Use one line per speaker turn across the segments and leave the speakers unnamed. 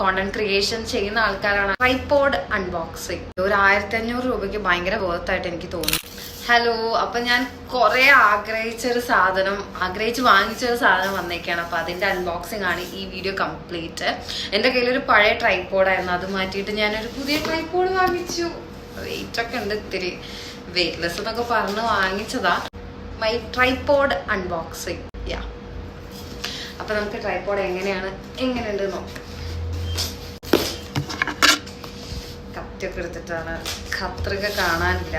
Content creation ചെയ്യുന്ന ആൾക്കാരാണ്. Tripod unboxing ഒരു ആയിരത്തി അഞ്ഞൂറ് രൂപയ്ക്ക് ഭയങ്കര വേർത്തായിട്ട് എനിക്ക് തോന്നി ഹലോ അപ്പൊ ഞാൻ കുറെ ആഗ്രഹിച്ചൊരു സാധനം ആഗ്രഹിച്ച് വാങ്ങിച്ചൊരു സാധനം വന്നേക്കാണ്. അപ്പൊ അതിന്റെ അൺബോക്സിംഗ് ആണ് ഈ വീഡിയോ കംപ്ലീറ്റ് എന്റെ ഒരു പഴയ ട്രൈപോഡ് ആയിരുന്നു. അത് മാറ്റിയിട്ട് ഞാനൊരു പുതിയ ട്രൈപോഡ് വാങ്ങിച്ചു. വെയിറ്റ് ഒക്കെ ഉണ്ട് ഇത്തിരി. വെയിറ്റ്ലെസ് എന്നൊക്കെ പറഞ്ഞ് വാങ്ങിച്ചതാ. മൈ ട്രൈപോഡ് അൺബോക്സിങ് യാ അപ്പൊ നമുക്ക് ട്രൈപോഡ് എങ്ങനെയാണ്? എങ്ങനെയുണ്ട് നോക്കാം. കത്തിയൊക്കെ എടുത്തിട്ടാണ്. കത്രിക കാണാനില്ല.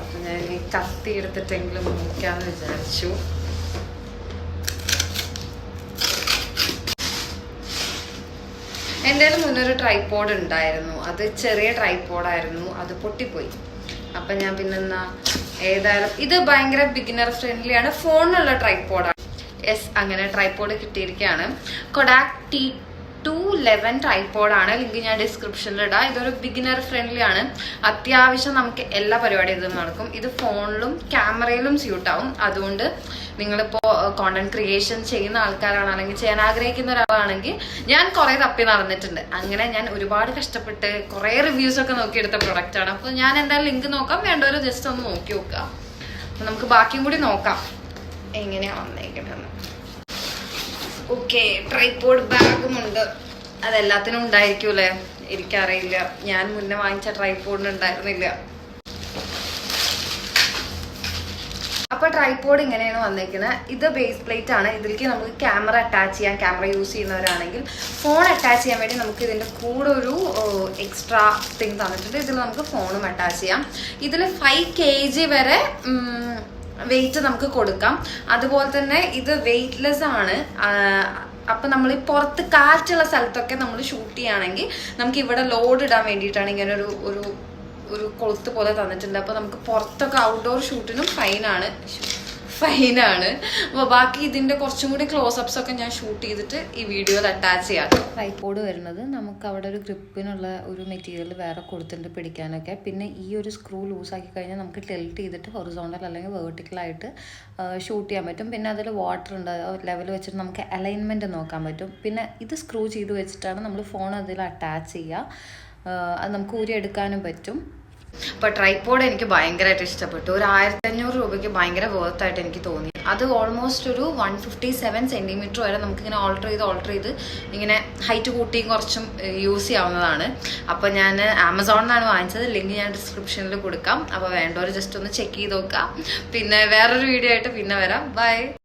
അപ്പം ഞാൻ ഈ കത്തി എടുത്തിട്ടെങ്കിലും നോക്കാമെന്ന് വിചാരിച്ചു. എന്റെ മുന്നൊരു ട്രൈപോഡ് ഉണ്ടായിരുന്നു. അത് ചെറിയ ട്രൈപോഡായിരുന്നു അത് പൊട്ടിപ്പോയി. അപ്പം ഞാൻ പിന്നെന്നാ ഏതായാലും ഇത് ഭയങ്കര ബിഗിനർ ഫ്രണ്ട്ലി ആണ്. ഫോണിലുള്ള ട്രൈപോഡാണ് യെസ് അങ്ങനെ ട്രൈപോഡ് കിട്ടിയിരിക്കുകയാണ്. കൊഡാക് ടി ടു ലെവൻ ട്രൈപോഡാണ് ലിങ്ക് ഞാൻ ഡിസ്ക്രിപ്ഷനിൽ ഇടാം. ഇതൊരു ബിഗിനർ ഫ്രണ്ട്ലി ആണ്. അത്യാവശ്യം നമുക്ക് എല്ലാ പരിപാടിയും ഇത് നടക്കും. ഇത് ഫോണിലും ക്യാമറയിലും സ്യൂട്ട് ആവും. അതുകൊണ്ട് നിങ്ങളിപ്പോ കോണ്ടന്റ് ക്രിയേഷൻ ചെയ്യുന്ന ആൾക്കാരാണെങ്കിൽ ചെയ്യാൻ ആഗ്രഹിക്കുന്ന ഒരാളാണെങ്കിൽ ഞാൻ കുറെ തപ്പി നടന്നിട്ടുണ്ട്. അങ്ങനെ ഞാൻ ഒരുപാട് കഷ്ടപ്പെട്ട് കുറെ റിവ്യൂസ് ഒക്കെ നോക്കിയെടുത്ത പ്രൊഡക്റ്റ് ആണ്. അപ്പോൾ ഞാൻ എന്തായാലും ലിങ്ക് നോക്കാം. വേണ്ടവരെ ജസ്റ്റ് ഒന്ന് നോക്കി നോക്കാം നമുക്ക് ബാക്കിയും കൂടി നോക്കാം. എങ്ങനെയാ വന്നേക്കണെന്ന്. ഓക്കെ ട്രൈപോഡ് ബാഗും ഉണ്ട്. അതെല്ലാത്തിനും ഉണ്ടായിരിക്കൂലേ? എനിക്കറിയില്ല. ഞാൻ മുന്നേ വാങ്ങിച്ച ട്രൈപോഡിന് ഉണ്ടായിരുന്നില്ല. അപ്പൊ ട്രൈപോഡ് ഇങ്ങനെയാണ് വന്നിരിക്കുന്നത് ഇത് ബേസ് പ്ലേറ്റ് ആണ്. ഇതിലേക്ക് നമുക്ക് ക്യാമറ അറ്റാച്ച് ചെയ്യാൻ ക്യാമറ യൂസ് ചെയ്യുന്നവരാണെങ്കിൽ ഫോൺ അറ്റാച്ച് ചെയ്യാൻ വേണ്ടി നമുക്ക് ഇതിന്റെ കൂടെ ഒരു എക്സ്ട്രാ തിങ് തന്നിട്ടുണ്ട്. ഇതിൽ നമുക്ക് ഫോണും അറ്റാച്ച് ചെയ്യാം. ഇതിൽ ഫൈവ് കെ ജി വരെ വെയിറ്റ് നമുക്ക് കൊടുക്കാം. അതുപോലെ തന്നെ ഇത് വെയിറ്റ്ലെസ് ആണ്. അപ്പം നമ്മൾ ഈ പുറത്ത് കാറ്റുള്ള സ്ഥലത്തൊക്കെ നമ്മൾ ഷൂട്ട് ചെയ്യുകയാണെങ്കിൽ നമുക്ക് ഇവിടെ ലോഡ് ഇടാൻ വേണ്ടിയിട്ടാണ് ഇങ്ങനെ ഒരു ഒരു ഒരു കൊളുത്ത് പോലെ തന്നിട്ടുണ്ട്. അപ്പൊ നമുക്ക് പുറത്തൊക്കെ ഔട്ട്ഡോർ ഷൂട്ടിനും ഫൈനാണ് ഫൈനാണ് അപ്പൊ ബാക്കി ഇതിന്റെ കുറച്ചും കൂടി ക്ലോസപ്സ് ഒക്കെ ഞാൻ ഷൂട്ട് ചെയ്തിട്ട് ഈ വീഡിയോയിൽ അറ്റാച്ച് ചെയ്യാം. ട്രൈപോഡ് വരുന്നത് നമുക്ക് അവിടെ ഒരു ഗ്രിപ്പിനുള്ള ഒരു മെറ്റീരിയൽ വേറെ കൊടുത്തിട്ടുണ്ട് പിടിക്കാനൊക്കെ. പിന്നെ ഈ ഒരു സ്ക്രൂ ലൂസാക്കി കഴിഞ്ഞാൽ നമുക്ക് ടെൽറ്റ് ചെയ്തിട്ട് ഹൊറിസോണ്ടൽ അല്ലെങ്കിൽ വേർട്ടിക്കലായിട്ട് ഷൂട്ട് ചെയ്യാൻ പറ്റും. പിന്നെ അതിൽ വാട്ടർ ഉണ്ട്. ലെവൽ വെച്ചിട്ട് നമുക്ക് അലൈൻമെന്റ് നോക്കാൻ പറ്റും. പിന്നെ ഇത് സ്ക്രൂ ചെയ്ത് വെച്ചിട്ടാണ് നമ്മൾ ഫോൺ അതിൽ അറ്റാച്ച് ചെയ്യുക അത് നമുക്ക് ഊരി എടുക്കാനും പറ്റും. അപ്പൊ ട്രൈപോഡ് എനിക്ക് ഭയങ്കരമായിട്ട് ഇഷ്ടപ്പെട്ടു. ഒരു ആയിരത്തി അഞ്ഞൂറ് രൂപയ്ക്ക് ഭയങ്കര വേർത്തായിട്ട് എനിക്ക് തോന്നി. അത് ഓൾമോസ്റ്റ് ഒരു വൺ ഫിഫ്റ്റി സെവൻ സെന്റിമീറ്റർ വരെ നമുക്ക് ഇങ്ങനെ ഓൾട്ടർ ചെയ്ത് ഓൾട്ടർ ചെയ്ത് ഇങ്ങനെ ഹൈറ്റ് കൂട്ടിയും കുറച്ചും യൂസ് ചെയ്യാവുന്നതാണ്. അപ്പൊ ഞാൻ ആമസോണിൽ നിന്നാണ് വാങ്ങിച്ചത്. ലിങ്ക് ഞാൻ ഡിസ്ക്രിപ്ഷനിൽ കൊടുക്കാം. അപ്പൊ വേണ്ടവർ ജസ്റ്റ് ഒന്ന് ചെക്ക് ചെയ്ത് നോക്കാം പിന്നെ വേറൊരു വീഡിയോ ആയിട്ട് പിന്നെ വരാം. ബൈ